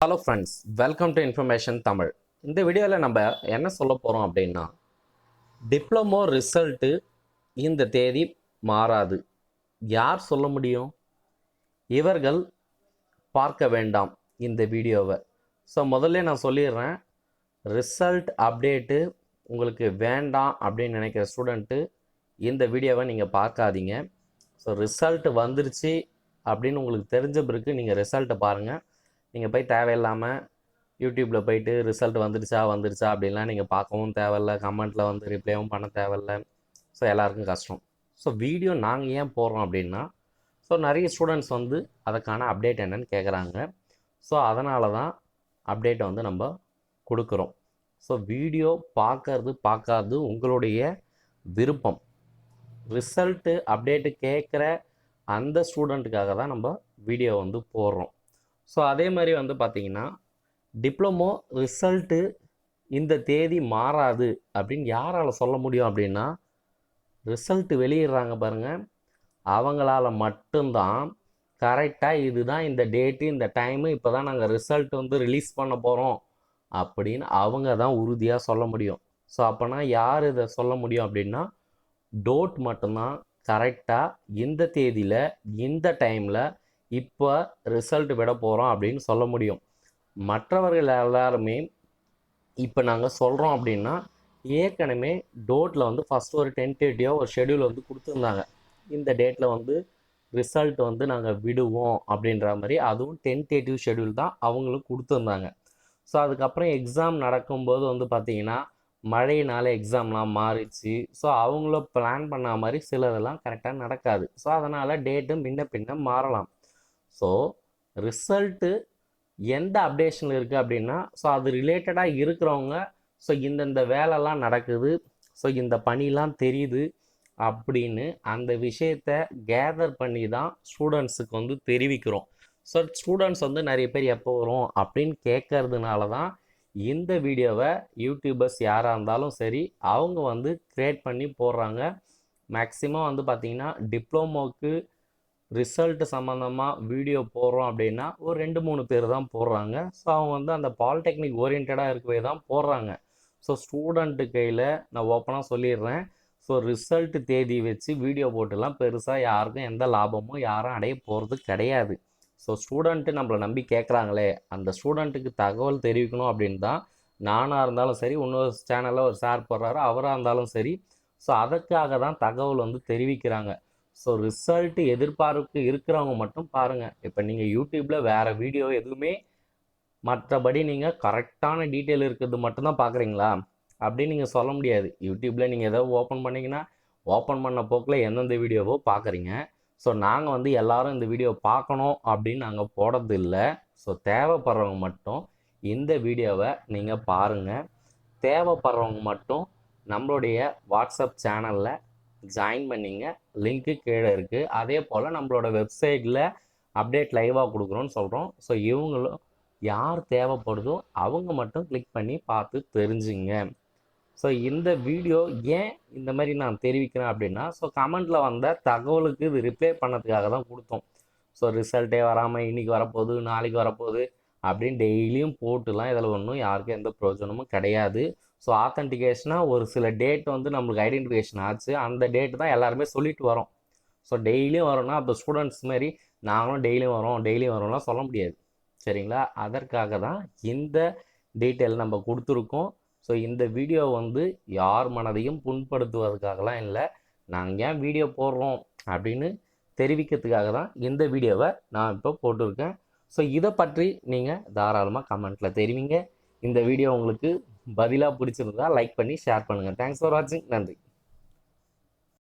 Hello friends welcome to information Tamil இந்த வீடியோவில் நம்ம என்ன சொல்ல போகிறோம் அப்படின்னா டிப்ளமோ ரிசல்ட்டு இந்த தேதி மாறாது. யார் சொல்ல முடியும்? இவர்கள் பார்க்க வேண்டாம் இந்த வீடியோவை. ஸோ முதல்ல நான் சொல்லிடுறேன் ரிசல்ட் அப்டேட்டு உங்களுக்கு வேண்டாம் அப்படின்னு நினைக்கிற ஸ்டூடெண்ட்டு இந்த வீடியோவை நீங்கள் பார்க்காதீங்க. ஸோ ரிசல்ட் வந்துருச்சு அப்படின்னு உங்களுக்கு தெரிஞ்ச பிறகு நீங்கள் ரிசல்ட்டை பாருங்கள் நீங்கள் போய் தேவையில்லாமல் யூடியூப்பில் போயிட்டு ரிசல்ட் வந்துருச்சா வந்துருச்சா அப்படின்லாம் நீங்கள் பார்க்கவும் தேவையில்ல. கமெண்ட்டில் வந்து ரிப்ளைவும் பண்ண தேவையில்ல. ஸோ எல்லாருக்கும் கஷ்டம். ஸோ வீடியோ நாங்கள் ஏன் போடுறோம் அப்படின்னா ஸோ நிறைய ஸ்டூடெண்ட்ஸ் வந்து அதுக்கான அப்டேட் என்னன்னு கேட்குறாங்க ஸோ அதனால தான் அப்டேட்டை வந்து நம்ம கொடுக்குறோம். ஸோ வீடியோ பார்க்கறது பார்க்காது உங்களுடைய விருப்பம். ரிசல்ட்டு அப்டேட்டு கேட்குற அந்த ஸ்டூடெண்ட்டுக்காக தான் நம்ம வீடியோ வந்து போடுறோம். ஸோ அதே மாதிரி வந்து பார்த்தீங்கன்னா டிப்ளமோ ரிசல்ட்டு இந்த தேதி மாறாது அப்படின்னு யாரால் சொல்ல முடியும் அப்படின்னா ரிசல்ட்டு வெளியிடுறாங்க பாருங்கள் அவங்களால் மட்டும்தான் கரெக்டாக இதுதான் இந்த டேட்டு இந்த டைமு இப்போ தான் நாங்கள் ரிசல்ட் வந்து ரிலீஸ் பண்ண போகிறோம் அப்படின்னு அவங்க தான் உறுதியாக சொல்ல முடியும். ஸோ அப்போனா யார் இதை சொல்ல முடியும் அப்படின்னா டோட் மட்டும்தான் கரெக்டாக இந்த தேதியில் இந்த டைமில் இப்போ ரிசல்ட் விட போகிறோம் அப்படின்னு சொல்ல முடியும். மற்றவர்கள் எல்லாருமே இப்போ நாங்கள் சொல்கிறோம் அப்படின்னா ஏற்கனவே டோட்டில் வந்து ஃபஸ்ட்டு ஒரு டென்டேட்டிவாக ஒரு ஷெடியூல் வந்து கொடுத்துருந்தாங்க. இந்த டேட்டில் வந்து ரிசல்ட் வந்து நாங்கள் விடுவோம் அப்படின்ற மாதிரி அதுவும் டென்டேட்டிவ் ஷெடியூல் தான் அவங்களுக்கு கொடுத்துருந்தாங்க. ஸோ அதுக்கப்புறம் எக்ஸாம் நடக்கும்போது வந்து பார்த்திங்கன்னா மழையினால் எக்ஸாம்லாம் மாறிச்சு ஸோ அவங்கள பிளான் பண்ண மாதிரி சிலதெல்லாம் கரெக்டாக நடக்காது. ஸோ அதனால் டேட்டு முன்ன பின்ன மாறலாம். ஸோ ரிசல்ட்டு எந்த அப்டேஷனில் இருக்குது அப்படின்னா ஸோ அது ரிலேட்டடாக இருக்கிறவங்க ஸோ இந்தந்த வேலைலாம் நடக்குது ஸோ இந்த பணிலாம் தெரியுது அப்படின்னு அந்த விஷயத்த கேதர் பண்ணி தான் ஸ்டூடெண்ட்ஸுக்கு வந்து தெரிவிக்கிறோம். ஸோ ஸ்டூடெண்ட்ஸ் வந்து நிறைய பேர் எப்போ வரும் அப்படின்னு கேட்கறதுனால தான் இந்த வீடியோவை யூடியூபர்ஸ் யாராக இருந்தாலும் சரி அவங்க வந்து க்ரியேட் பண்ணி போடுறாங்க. மேக்ஸிமம் வந்து பார்த்திங்கன்னா டிப்ளமோக்கு ரிசல்ட் சம்மந்தமாக வீடியோ போடுறோம் அப்படின்னா ஒரு ரெண்டு மூணு பேர் தான் போடுறாங்க. ஸோ அவங்க வந்து அந்த பாலிடெக்னிக் ஓரியன்டாக இருக்கவே தான் போடுறாங்க. ஸோ ஸ்டூடெண்ட்டு கையில் நான் ஓப்பனாக சொல்லிடுறேன். ஸோ ரிசல்ட் தேதி வச்சு வீடியோ போட்டுலாம் பெருசாக யாருக்கும் எந்த லாபமும் யாரும் அடைய போகிறது கிடையாது. ஸோ ஸ்டூடெண்ட்டு நம்மளை நம்பி கேட்குறாங்களே அந்த ஸ்டூடெண்ட்டுக்கு தகவல் தெரிவிக்கணும் அப்படின்னு தான் நானாக இருந்தாலும் சரி இன்னொரு சேனலில் ஒரு சார் போடுறாரு அவராக இருந்தாலும் சரி. ஸோ அதுக்காக தான் தகவல் வந்து தெரிவிக்கிறாங்க. ஸோ ரிசல்ட் எதிர்பார்ப்பு இருக்கிறவங்க மட்டும் பாருங்கள் இப்போ நீங்கள் யூடியூப்பில் வேறு வீடியோ எதுவுமே மற்றபடி நீங்கள் கரெக்டான டீட்டெயில் இருக்கிறது மட்டும்தான் பார்க்குறீங்களா அப்படின்னு நீங்கள் சொல்ல முடியாது. யூடியூப்பில் நீங்கள் ஏதோ ஓப்பன் பண்ணிங்கன்னா ஓப்பன் பண்ண போக்கில் எந்தெந்த வீடியோவோ பார்க்குறீங்க ஸோ நாங்கள் வந்து எல்லாரும் இந்த வீடியோ பார்க்கணும் அப்படின்னு நாங்கள் போடுறது இல்லை ஸோ தேவைப்படுறவங்க மட்டும் இந்த வீடியோவை நீங்கள் பாருங்கள் தேவைப்படுறவங்க மட்டும் நம்மளுடைய வாட்ஸ்அப் சேனலில் ஜாயின் பண்ணிங்க. லிங்க்கு கீழே இருக்குது அதே போல் நம்மளோட வெப்சைட்டில் அப்டேட் லைவாக கொடுக்குறோன்னு சொல்கிறோம் ஸோ இவங்களும் யார் தேவைப்படுதோ அவங்க மட்டும் கிளிக் பண்ணி பார்த்து தெரிஞ்சுங்க. ஸோ இந்த வீடியோ ஏன் இந்த மாதிரி நான் தெரிவிக்கிறேன் அப்படின்னா ஸோ கமெண்ட்டில் வந்த தகவலுக்கு இது ரிப்ளை பண்ணதுக்காக தான் கொடுத்தோம். ஸோ ரிசல்ட்டே வராமல் இன்றைக்கி வரப்போகுது நாளைக்கு வரப்போகுது அப்படின்னு டெய்லியும் போட்டுலாம். இதில் ஒன்றும் யாருக்கும் எந்த பிரயோஜனமும் கிடையாது. ஸோ ஆத்தன்டிகேஷனாக ஒரு சில டேட் வந்து நம்மளுக்கு ஐடென்டிஃபிகேஷன் ஆச்சு. அந்த டேட் தான் எல்லாருமே சொல்லிட்டு வரோம். ஸோ டெய்லியும் வரோம்னா அப்போ ஸ்டூடெண்ட்ஸ் மாதிரி நாங்களும் டெய்லியும் வரோம் டெய்லியும் வரோம்லாம் சொல்ல முடியாது. சரிங்களா? அதற்காக தான் இந்த டீட்டெயில் நம்ம கொடுத்துருக்கோம். ஸோ இந்த வீடியோ வந்து யார் மனதையும் புண்படுத்துவதற்காகலாம் இல்லை. நாங்கள் ஏன் வீடியோ போடுறோம் அப்படின்னு தெரிவிக்கிறதுக்காக தான் இந்த வீடியோவை நான் இப்போ போட்டிருக்கேன். ஸோ இதை பற்றி நீங்கள் தாராளமாக கமெண்ட்டில் தெரிவிங்க. இந்த வீடியோ உங்களுக்கு பதிலாக பிடிச்சிருந்தா லைக் பண்ணி ஷேர் பண்ணுங்கள் தேங்க்ஸ் ஃபார் வாட்சிங் நன்றி.